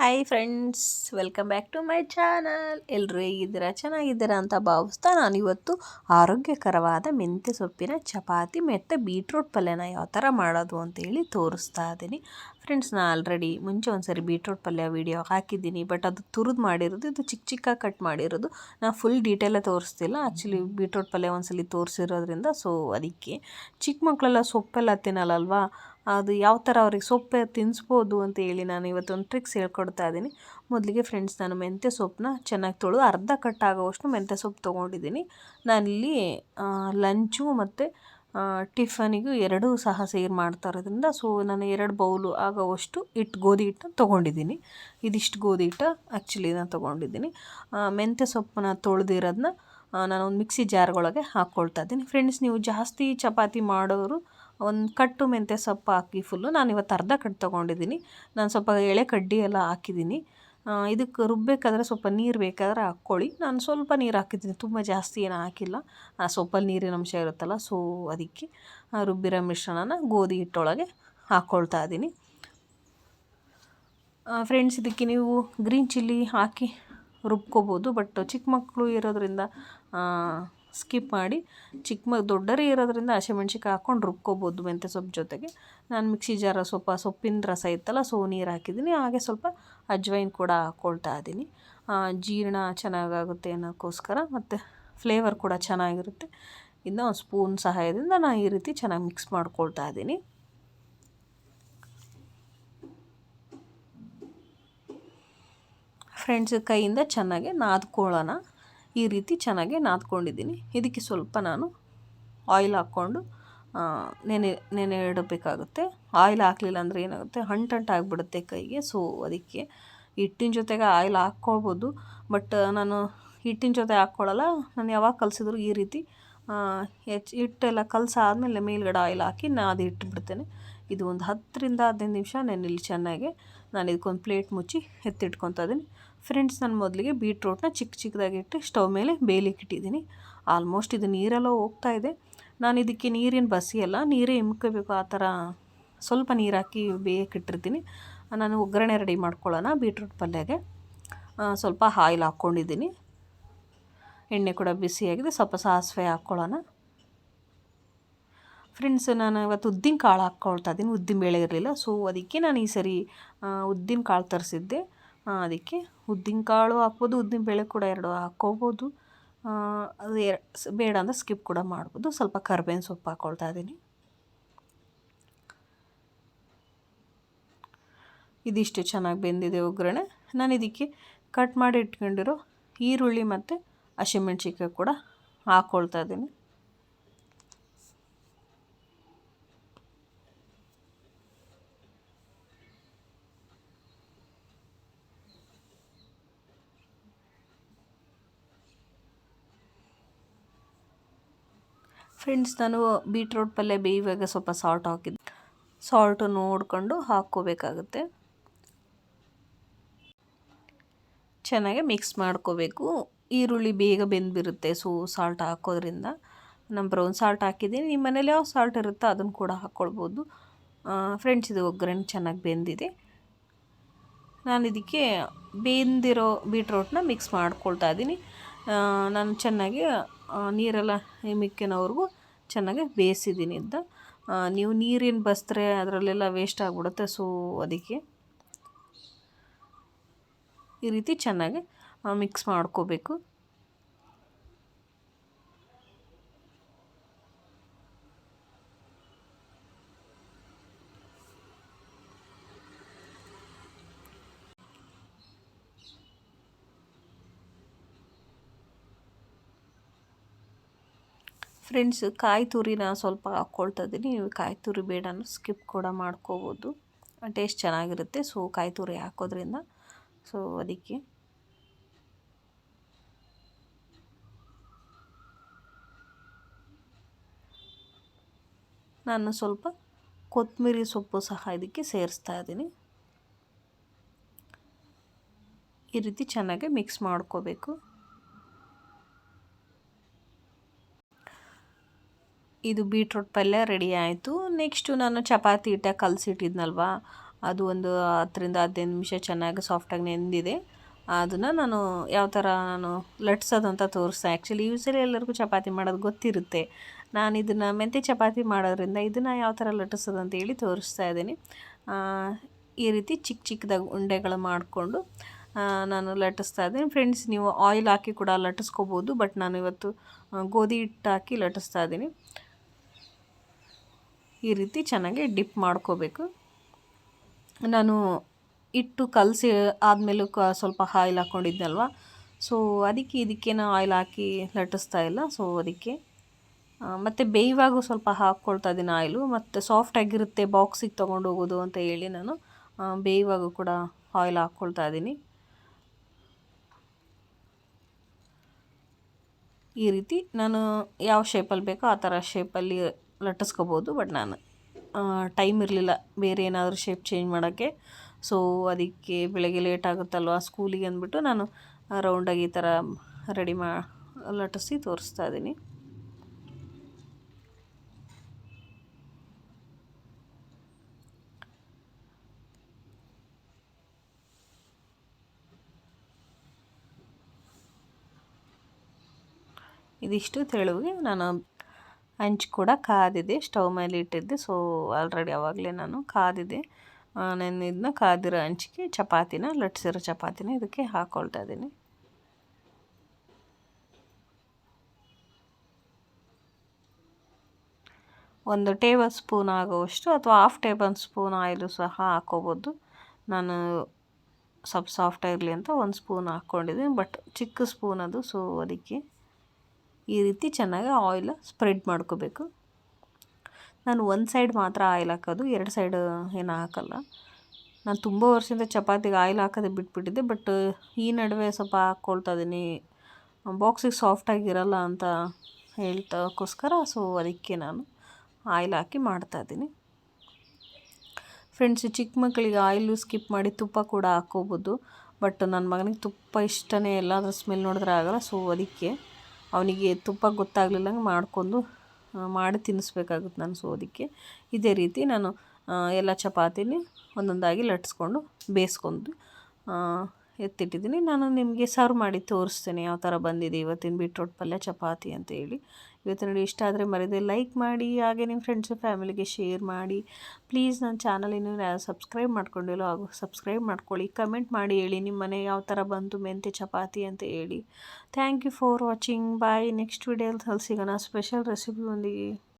Hi friends welcome back to my channel ಎಲ್ಲರೂ ಹೇಗಿದ್ದೀರಾ? ಚೆನ್ನಾಗಿದ್ದೀರಾ ಅಂತ ಭಾವಿಸ್ತಾ ನಾನಿವತ್ತು ಆರೋಗ್ಯಕರವಾದ ಮೆಂತ್ಯ ಸೊಪ್ಪಿನ ಚಪಾತಿ ಮತ್ತು ಬೀಟ್ರೂಟ್ ಪಲ್ಯನ ಯಾವ ಥರ ಮಾಡೋದು ಅಂತೇಳಿ ತೋರಿಸ್ತಾ ಇದ್ದೀನಿ. ಫ್ರೆಂಡ್ಸ್ ನಾನು ಆಲ್ರೆಡಿ ಮುಂಚೆ ಒಂದು ಸರಿ ಬೀಟ್ರೂಟ್ ಪಲ್ಯ ವೀಡಿಯೋ ಹಾಕಿದ್ದೀನಿ ಬಟ್ ಅದು ತುರಿದು ಮಾಡಿರೋದು, ಇದು ಚಿಕ್ಕ ಚಿಕ್ಕ ಕಟ್ ಮಾಡಿರೋದು. ನಾನು ಫುಲ್ ಡೀಟೇಲೇ ತೋರಿಸ್ತಿಲ್ಲ ಆ್ಯಕ್ಚುಲಿ ಬೀಟ್ರೂಟ್ ಪಲ್ಯ ಒಂದ್ಸಲಿ ತೋರಿಸಿರೋದ್ರಿಂದ ಸೊ ಅದಕ್ಕೆ ಚಿಕ್ಕ ಮಕ್ಕಳೆಲ್ಲ ಸೊಪ್ಪೆಲ್ಲ ತಿನ್ನಲ್ಲಲ್ವಾ? ಅದು ಯಾವ ಥರ ಅವ್ರಿಗೆ ಸೊಪ್ಪು ತಿನ್ನಿಸ್ಬೋದು ಅಂತ ಹೇಳಿ ನಾನು ಇವತ್ತೊಂದು ಟ್ರಿಕ್ಸ್ ಹೇಳ್ಕೊಡ್ತಾ ಇದ್ದೀನಿ. ಮೊದಲಿಗೆ ಫ್ರೆಂಡ್ಸ್ ನಾನು ಮೆಂತ್ಯ ಸೊಪ್ಪನ್ನ ಚೆನ್ನಾಗಿ ತೊಳೆದು ಅರ್ಧ ಕಟ್ ಆಗೋವಷ್ಟು ಮೆಂತ್ಯ ಸೊಪ್ಪು ತೊಗೊಂಡಿದ್ದೀನಿ. ನಾನಿಲ್ಲಿ ಲಂಚು ಮತ್ತು ಟಿಫನಿಗೂ ಎರಡೂ ಸಹ ಸೇರ್ ಮಾಡ್ತಾ ಇರೋದ್ರಿಂದ ಸೊ ನಾನು ಎರಡು ಬೌಲು ಆಗೋವಷ್ಟು ಹಿಟ್ಟು ಗೋಧಿ ಹಿಟ್ಟನ್ನು ತೊಗೊಂಡಿದ್ದೀನಿ. ಇದಿಷ್ಟು ಗೋಧಿ ಹಿಟ್ಟು ಆ್ಯಕ್ಚುಲಿ ನಾನು ತೊಗೊಂಡಿದ್ದೀನಿ. ಮೆಂತ್ಯ ಸೊಪ್ಪನ್ನ ತೊಳೆದಿರೋದನ್ನ ನಾನು ಒಂದು ಮಿಕ್ಸಿ ಜಾರ್ಗಳೊಳಗೆ ಹಾಕ್ಕೊಳ್ತಾ ಇದ್ದೀನಿ. ಫ್ರೆಂಡ್ಸ್ ನೀವು ಜಾಸ್ತಿ ಚಪಾತಿ ಮಾಡೋರು ಒಂದು ಕಟ್ಟು ಮೆಂತ್ಯ ಸೊಪ್ಪು ಹಾಕಿ ಫುಲ್ಲು ನಾನು ಇವತ್ತು ಅರ್ಧ ಕಟ್ಟು ತೊಗೊಂಡಿದ್ದೀನಿ. ನಾನು ಸ್ವಲ್ಪ ಎಳೆ ಕಡ್ಡಿ ಎಲ್ಲ ಹಾಕಿದ್ದೀನಿ. ಇದಕ್ಕೆ ರುಬ್ಬೇಕಾದ್ರೆ ಸ್ವಲ್ಪ ನೀರು ಬೇಕಾದ್ರೆ ಹಾಕ್ಕೊಳ್ಳಿ. ನಾನು ಸ್ವಲ್ಪ ನೀರು ಹಾಕಿದ್ದೀನಿ. ತುಂಬ ಜಾಸ್ತಿ ಏನು ಹಾಕಿಲ್ಲ. ಆ, ಸೊಪ್ಪಲ್ಲಿ ನೀರಿನ ಅಂಶ ಇರುತ್ತಲ್ಲ, ಸೊ ಅದಕ್ಕೆ ರುಬ್ಬಿರೋ ಮಿಶ್ರಣನ ಗೋಧಿ ಹಿಟ್ಟೊಳಗೆ ಹಾಕ್ಕೊಳ್ತಾ ಇದ್ದೀನಿ. ಫ್ರೆಂಡ್ಸ್ ಇದಕ್ಕೆ ನೀವು ಗ್ರೀನ್ ಚಿಲ್ಲಿ ಹಾಕಿ ರುಬ್ಕೋಬೋದು ಬಟ್ ಚಿಕ್ಕ ಮಕ್ಕಳು ಇರೋದ್ರಿಂದ ಸ್ಕಿಪ್ ಮಾಡಿ ಚಿಕ್ಕ ಮ, ದೊಡ್ಡರೇ ಇರೋದ್ರಿಂದ ಹಸಿಮೆಣ್ಸಿಕಾಯಿ ಹಾಕ್ಕೊಂಡು ರುಬ್ಕೋಬೋದು ಮೆಂತ್ಯ ಸೊಪ್ಪು ಜೊತೆಗೆ. ನಾನು ಮಿಕ್ಸಿ ಜಾರ ಸೊಪ್ಪ, ಸೊಪ್ಪಿನ ರಸ ಇತ್ತಲ್ಲ, ಸೊ ನೀರು ಹಾಕಿದ್ದೀನಿ. ಹಾಗೆ ಸ್ವಲ್ಪ ಅಜ್ವೈನ್ ಕೂಡ ಹಾಕ್ಕೊಳ್ತಾ ಇದ್ದೀನಿ. ಜೀರ್ಣ ಚೆನ್ನಾಗಾಗುತ್ತೆ ಅನ್ನೋಕ್ಕೋಸ್ಕರ ಮತ್ತು ಫ್ಲೇವರ್ ಕೂಡ ಚೆನ್ನಾಗಿರುತ್ತೆ. ಇನ್ನು ಒಂದು ಸ್ಪೂನ್ ಸಹಾಯದಿಂದ ನಾನು ಈ ರೀತಿ ಚೆನ್ನಾಗಿ ಮಿಕ್ಸ್ ಮಾಡ್ಕೊಳ್ತಾ ಇದ್ದೀನಿ. ಫ್ರೆಂಡ್ಸ್ ಕೈಯಿಂದ ಚೆನ್ನಾಗಿ ನಾದ್ಕೊಳ್ಳೋಣ. ಈ ರೀತಿ ಚೆನ್ನಾಗಿ ನಾದ್ಕೊಂಡಿದ್ದೀನಿ. ಇದಕ್ಕೆ ಸ್ವಲ್ಪ ನಾನು ಆಯಿಲ್ ಹಾಕ್ಕೊಂಡು ನೆನೆ ನೆನೆ ಇಡಬೇಕಾಗುತ್ತೆ. ಆಯಿಲ್ ಹಾಕಲಿಲ್ಲ ಅಂದರೆ ಏನಾಗುತ್ತೆ? ಅಂಟಂಟು ಆಗಿಬಿಡುತ್ತೆ ಕೈಗೆ. ಸೊ ಅದಕ್ಕೆ ಹಿಟ್ಟಿನ ಜೊತೆಗೆ ಆಯಿಲ್ ಹಾಕ್ಕೊಳ್ಬೋದು. ಬಟ್ ನಾನು ಹಿಟ್ಟಿನ ಜೊತೆ ಹಾಕ್ಕೊಳ್ಳಲ್ಲ ನಾನು ಯಾವಾಗ ಕಲಸಿದ್ರು ಈ ರೀತಿ ಹೆಚ್ಚು ಹಿಟ್ಟೆಲ್ಲ ಕಲಸಾದ್ಮೇಲೆ ಮೇಲ್ಗಡೆ ಆಯಿಲ್ ಹಾಕಿ ಅದು ಇಟ್ಬಿಡ್ತೇನೆ ಇದು ಒಂದು ಹತ್ತರಿಂದ ಹದಿನೈದು ನಿಮಿಷ ನೆನೆಲಿ ಚೆನ್ನಾಗಿ ನಾನು ಇದಕ್ಕೊಂದು ಪ್ಲೇಟ್ ಮುಚ್ಚಿ ಎತ್ತಿಟ್ಕೊತಾ ಇದ್ದೀನಿ. ಫ್ರೆಂಡ್ಸ್ ನಾನು ಮೊದಲಿಗೆ ಬೀಟ್ರೋಟ್ನ ಚಿಕ್ಕ ಚಿಕ್ಕದಾಗಿಟ್ಟು ಸ್ಟವ್ ಮೇಲೆ ಬೇಯಲಿಕ್ಕೆ ಇಟ್ಟಿದ್ದೀನಿ. ಆಲ್ಮೋಸ್ಟ್ ಇದು ನೀರೆಲ್ಲ ಹೋಗ್ತಾ ಇದೆ. ನಾನು ಇದಕ್ಕೆ ನೀರಿನ ಬಸಿಯಲ್ಲ ನೀರೇ ಇಮ್ಕೋಬೇಕು ಆ ಥರ ಸ್ವಲ್ಪ ನೀರು ಹಾಕಿ ಬೇಯಕ್ಕಿಟ್ಟಿರ್ತೀನಿ ನಾನು ಒಗ್ಗರಣೆ ರೆಡಿ ಮಾಡ್ಕೊಳ್ಳೋಣ ಬೀಟ್ರೂಟ್ ಪಲ್ಯಗೆ. ಸ್ವಲ್ಪ ಆಯಿಲ್ ಹಾಕ್ಕೊಂಡಿದ್ದೀನಿ. ಎಣ್ಣೆ ಕೂಡ ಬಿಸಿಯಾಗಿದೆ, ಸ್ವಲ್ಪ ಸಾಸಿವೆ ಹಾಕ್ಕೊಳ್ಳೋಣ. ಫ್ರೆಂಡ್ಸ್ ನಾನು ಇವತ್ತು ಉದ್ದಿನ ಕಾಳು ಹಾಕ್ಕೊಳ್ತಾ ಇದ್ದೀನಿ. ಉದ್ದಿನ ಬೇಳೆ ಇರಲಿಲ್ಲ. ಸೊ ಅದಕ್ಕೆ ನಾನು ಈ ಸರಿ ಉದ್ದಿನ ಕಾಳು ತರಿಸಿದ್ದೆ. ಅದಕ್ಕೆ ಉದ್ದಿನ ಕಾಳು ಹಾಕ್ಬೋದು, ಉದ್ದಿನ ಬೇಳೆ ಕೂಡ ಎರಡು ಹಾಕ್ಕೋಬೋದು ಅದು ಬೇಡ ಅಂದರೆ ಸ್ಕಿಪ್ ಕೂಡ ಮಾಡ್ಬೋದು. ಸ್ವಲ್ಪ ಕರ್ಬೇವಿನ ಸೊಪ್ಪು ಹಾಕ್ಕೊಳ್ತಾ ಇದ್ದೀನಿ. ಇದಿಷ್ಟು ಚೆನ್ನಾಗಿ ಬೆಂದಿದೆ ಒಗ್ಗರಣೆ. ನಾನು ಇದಕ್ಕೆ ಕಟ್ ಮಾಡಿ ಇಟ್ಕೊಂಡಿರೋ ಈರುಳ್ಳಿ ಮತ್ತು ಹಸಿಮೆಣ್ಸಿಕಾಯಿ ಕೂಡ ಹಾಕ್ಕೊಳ್ತಾ ಇದ್ದೀನಿ. ಫ್ರೆಂಡ್ಸ್ ನಾನು ಬೀಟ್ರೋಟ್ ಪಲ್ಯ ಬೇಯುವಾಗ ಸ್ವಲ್ಪ ಸಾಲ್ಟ್ ಹಾಕಿದ್ದೆ ಸಾಲ್ಟು ನೋಡಿಕೊಂಡು ಹಾಕ್ಕೋಬೇಕಾಗುತ್ತೆ. ಚೆನ್ನಾಗಿ ಮಿಕ್ಸ್ ಮಾಡ್ಕೋಬೇಕು. ಈರುಳ್ಳಿ ಬೇಗ ಬೆಂದಿರುತ್ತೆ ಸೊ ಸಾಲ್ಟ್ ಹಾಕೋದ್ರಿಂದ. ನಾನು ಬ್ರೌನ್ ಸಾಲ್ಟ್ ಹಾಕಿದ್ದೀನಿ. ನಿಮ್ಮ ಮನೇಲಿ ಯಾವ ಸಾಲ್ಟ್ ಇರುತ್ತೋ ಅದನ್ನು ಕೂಡ ಹಾಕ್ಕೊಳ್ಬೋದು ಫ್ರೆಂಡ್ಸ್ ಇದು ಒಗ್ಗರಣೆ ಚೆನ್ನಾಗಿ ಬೆಂದಿದೆ. ನಾನು ಇದಕ್ಕೆ ಬೆಂದಿರೋ ಬೀಟ್ರೋಟ್ನ ಮಿಕ್ಸ್ ಮಾಡ್ಕೊಳ್ತಾ ಇದ್ದೀನಿ. ನಾನು ಚೆನ್ನಾಗಿ ನೀರೆಲ್ಲ ಮಿಕ್ಕಿನವ್ರಿಗೂ ಚೆನ್ನಾಗಿ ಬೇಯಿಸಿದ್ದೀನಿ ಅಂತ. ನೀವು ನೀರಿನ ಬಸ್ತ್ರೆ ಅದರಲ್ಲೆಲ್ಲ ವೇಸ್ಟ್ ಆಗಿಬಿಡುತ್ತೆ ಸೊ ಅದಕ್ಕೆ ಈ ರೀತಿ ಚೆನ್ನಾಗಿ ಮಿಕ್ಸ್ ಮಾಡ್ಕೋಬೇಕು. ಫ್ರೆಂಡ್ಸ್ ಕಾಯಿ ತುರಿನ ಸ್ವಲ್ಪ ಹಾಕ್ಕೊಳ್ತಾ ಇದ್ದೀನಿ. ನೀವು ಕಾಯಿ ತುರಿ ಬೇಡ ಸ್ಕಿಪ್ ಕೂಡ ಮಾಡ್ಕೋಬೋದು. ಟೇಸ್ಟ್ ಚೆನ್ನಾಗಿರುತ್ತೆ. ಸೊ ಕಾಯಿ ತುರಿ ಹಾಕೋದ್ರಿಂದ. ಸೊ ಅದಕ್ಕೆ. ನಾನು ಸ್ವಲ್ಪ ಕೊತ್ತಂಬರಿ ಸೊಪ್ಪು ಸಹ ಇದಕ್ಕೆ ಸೇರಿಸ್ತಾ ಇದ್ದೀನಿ. ಈ ರೀತಿ ಚೆನ್ನಾಗಿ ಮಿಕ್ಸ್ ಮಾಡ್ಕೋಬೇಕು. ಇದು ಬೀಟ್ರೂಟ್ ಪಲ್ಯ ರೆಡಿ ಆಯಿತು. ನೆಕ್ಸ್ಟು ನಾನು ಚಪಾತಿ ಹಿಟ್ಟ ಕಲಸಿಟ್ಟಿದ್ನಲ್ವ? ಅದು ಒಂದು ಹತ್ತರಿಂದ ಹದಿನೈದು ನಿಮಿಷ ಚೆನ್ನಾಗಿ ಸಾಫ್ಟಾಗಿ ನೆಂದಿದೆ. ಅದನ್ನು ನಾನು ಯಾವ ಥರ ನಾನು ಲಟ್ಸೋದು ಅಂತ ತೋರಿಸ್ದೆ ಆ್ಯಕ್ಚುಲಿ ಯೂಸಲಿ ಎಲ್ಲರಿಗೂ ಚಪಾತಿ ಮಾಡೋದು ಗೊತ್ತಿರುತ್ತೆ. ನಾನು ಇದನ್ನು ಮೆಂತ್ಯ ಚಪಾತಿ ಮಾಡೋದ್ರಿಂದ ಇದನ್ನು ಯಾವ ಥರ ಲಟ್ಟಿಸೋದು ಅಂತ ಹೇಳಿ ತೋರಿಸ್ತಾ ಇದ್ದೀನಿ. ಈ ರೀತಿ ಚಿಕ್ಕ ಚಿಕ್ಕದಾಗಿ ಉಂಡೆಗಳು ಮಾಡಿಕೊಂಡು ನಾನು ಲಟ್ಟಿಸ್ತಾ ಇದ್ದೀನಿ. ಫ್ರೆಂಡ್ಸ್, ನೀವು ಆಯಿಲ್ ಹಾಕಿ ಕೂಡ ಲಟ್ಟಿಸ್ಕೋಬೋದು, ಬಟ್ ನಾನು ಇವತ್ತು ಗೋಧಿ ಹಿಟ್ಟು ಹಾಕಿ ಲಟ್ಟಿಸ್ತಾ ಇದ್ದೀನಿ. ಈ ರೀತಿ ಚೆನ್ನಾಗಿ ಡಿಪ್ ಮಾಡ್ಕೋಬೇಕು. ನಾನು ಇಟ್ಟು ಕಲಸಿ ಆದಮೇಲೂ ಕ ಸ್ವಲ್ಪ ಆಯಿಲ್ ಹಾಕ್ಕೊಂಡಿದ್ನಲ್ವ ಸೊ ಅದಕ್ಕೆ ಇದಕ್ಕೇನು ಆಯಿಲ್ ಹಾಕಿ ಲಟ್ಟಿಸ್ತಾ ಇಲ್ಲ. ಸೊ ಅದಕ್ಕೆ ಮತ್ತು ಬೇಯುವಾಗೂ ಸ್ವಲ್ಪ ಹಾಕ್ಕೊಳ್ತಾ ಇದ್ದೀನಿ ಆಯಿಲು. ಮತ್ತು ಸಾಫ್ಟಾಗಿರುತ್ತೆ ಬಾಕ್ಸಿಗೆ ತೊಗೊಂಡು ಹೋಗೋದು ಅಂತ ಹೇಳಿ ನಾನು ಬೇಯುವಾಗೂ ಕೂಡ ಆಯಿಲ್ ಹಾಕ್ಕೊಳ್ತಾ ಇದ್ದೀನಿ. ಈ ರೀತಿ ನಾನು ಯಾವ ಶೇಪಲ್ಲಿ ಬೇಕೋ ಆ ಥರ ಶೇಪಲ್ಲಿ ಲಟ್ಟಿಸ್ಕೋಬೋದು, ಬಟ್ ನಾನು ಟೈಮ್ ಇರಲಿಲ್ಲ. ಬೇರೆ ಏನಾದರೂ ಶೇಪ್ ಚೇಂಜ್ ಮಾಡೋಕ್ಕೆ. ಸೊ ಅದಕ್ಕೆ ಬೆಳಗ್ಗೆ ಲೇಟ್ ಆಗುತ್ತಲ್ವ ಸ್ಕೂಲಿಗೆ ಅಂದ್ಬಿಟ್ಟು ನಾನು ರೌಂಡಾಗಿ ಈ ಥರ ರೆಡಿ ಮಾ, ಲಟ್ಟಿಸಿ ತೋರಿಸ್ತಾ ಇದ್ದೀನಿ. ಇದಿಷ್ಟು ತೆಳುವಿಗೆ ನಾನು ಹಂಚು ಕೂಡ ಕಾದಿದೆ, ಸ್ಟವ್ ಮೇಲೆ ಇಟ್ಟಿದ್ದೆ. ಸೊ ಆಲ್ರೆಡಿ ಆವಾಗಲೇ ನಾನು ಕಾದಿದೆ. ನಾನು ಇದನ್ನ ಕಾದಿರೋ ಹಂಚಿಗೆ ಚಪಾತಿನ ಲಟ್ಸಿರೋ ಚಪಾತಿನ ಇದಕ್ಕೆ ಹಾಕ್ಕೊಳ್ತಾ ಇದ್ದೀನಿ. ಒಂದು ಟೇಬಲ್ ಸ್ಪೂನ್ ಆಗುವಷ್ಟು ಅಥವಾ ಹಾಫ್ ಟೇಬಲ್ ಸ್ಪೂನ್ ಆಯಿಲು ಸಹ ಹಾಕ್ಕೋಬೋದು ನಾನು ಸ್ವಲ್ಪ ಸಾಫ್ಟ್ ಇರಲಿ ಅಂತ ಒಂದು ಸ್ಪೂನ್ ಹಾಕ್ಕೊಂಡಿದ್ದೀನಿ ಬಟ್ ಚಿಕ್ಕ ಸ್ಪೂನ್ ಅದು ಸೊ ಅದಕ್ಕೆ ಈ ರೀತಿ ಚೆನ್ನಾಗಿ ಆಯಿಲ್ ಸ್ಪ್ರೆಡ್ ಮಾಡ್ಕೋಬೇಕು. ನಾನು ಒಂದು ಸೈಡ್ ಮಾತ್ರ ಆಯಿಲ್ ಹಾಕೋದು, ಎರಡು ಸೈಡ್ ಏನು ಹಾಕಲ್ಲ. ನಾನು ತುಂಬ ವರ್ಷದಿಂದ ಚಪಾತಿಗೆ ಆಯಿಲ್ ಹಾಕೋದೇ ಬಿಟ್ಬಿಟ್ಟಿದ್ದೆ, ಬಟ್ ಈ ನಡುವೆ ಸ್ವಲ್ಪ ಹಾಕ್ಕೊಳ್ತಾ ಇದ್ದೀನಿ. ಬಾಕ್ಸಿಗೆ ಸಾಫ್ಟಾಗಿರಲ್ಲ ಅಂತ ಹೇಳ್ತಕ್ಕೋಸ್ಕರ, ಸೊ ಅದಕ್ಕೆ ನಾನು ಆಯಿಲ್ ಹಾಕಿ ಮಾಡ್ತಾಯಿದ್ದೀನಿ ಫ್ರೆಂಡ್ಸ್, ಚಿಕ್ಕ ಮಕ್ಕಳಿಗೆ ಆಯಿಲು ಸ್ಕಿಪ್ ಮಾಡಿ ತುಪ್ಪ ಕೂಡ ಹಾಕ್ಕೋಬೋದು, ಬಟ್ ನನ್ನ ಮಗನಿಗೆ ತುಪ್ಪ ಇಷ್ಟನೇ ಇಲ್ಲ ಅದ್ರ ಸ್ಮೆಲ್ ನೋಡಿದ್ರೆ ಆಗಲ್ಲ, ಸೊ ಅದಕ್ಕೆ ಅವನಿಗೆ ತುಪ್ಪ ಗೊತ್ತಾಗ್ಲಿಲ್ಲಂಗೆ ಮಾಡಿಕೊಂಡು ಮಾಡಿ ತಿನ್ನಿಸ್ಬೇಕಾಗುತ್ತೆ ನಾನು ಸೊ ಅದಕ್ಕೆ ಇದೇ ರೀತಿ ನಾನು ಎಲ್ಲ ಚಪಾತಿಲಿ ಒಂದೊಂದಾಗಿ ಲಟ್ಸ್ಕೊಂಡು ಬೇಯಿಸ್ಕೊಂಡು ಎತ್ತಿಟ್ಟಿದ್ದೀನಿ. ನಾನು ನಿಮಗೆ ಸರ್ವ್ ಮಾಡಿ ತೋರಿಸ್ತೇನೆ ಯಾವ ಥರ ಬಂದಿದೆ ಇವತ್ತಿನ ಬೀಟ್ರೋಟ್ ಪಲ್ಯ ಚಪಾತಿ ಅಂತ ಹೇಳಿ ಇವತ್ತಿನ ನೋಡಿ ಇಷ್ಟ ಆದರೆ ಮರೆಯದೆ ಲೈಕ್ ಮಾಡಿ, ಹಾಗೆ ನಿಮ್ಮ ಫ್ರೆಂಡ್ಸು ಫ್ಯಾಮಿಲಿಗೆ ಶೇರ್ ಮಾಡಿ. ಪ್ಲೀಸ್ ನನ್ನ ಚಾನಲ್ ಇನ್ನೂ ಸಬ್ಸ್ಕ್ರೈಬ್ ಮಾಡ್ಕೊಂಡಿಲ್ಲ ಹಾಗೂ ಸಬ್ಸ್ಕ್ರೈಬ್ ಮಾಡ್ಕೊಳ್ಳಿ. ಕಮೆಂಟ್ ಮಾಡಿ ಹೇಳಿ ನಿಮ್ಮ ಮನೆ ಯಾವ ಥರ ಬಂತು ಮೆಂತೆ ಚಪಾತಿ ಅಂತ ಹೇಳಿ. Thank you for watching bye next ವಿಡಿಯೋದಲ್ಲಿ ಸಿಗೋಣ. ಸ್ಪೆಷಲ್ ರೆಸಿಪಿ ಒಂದಿಗೆ.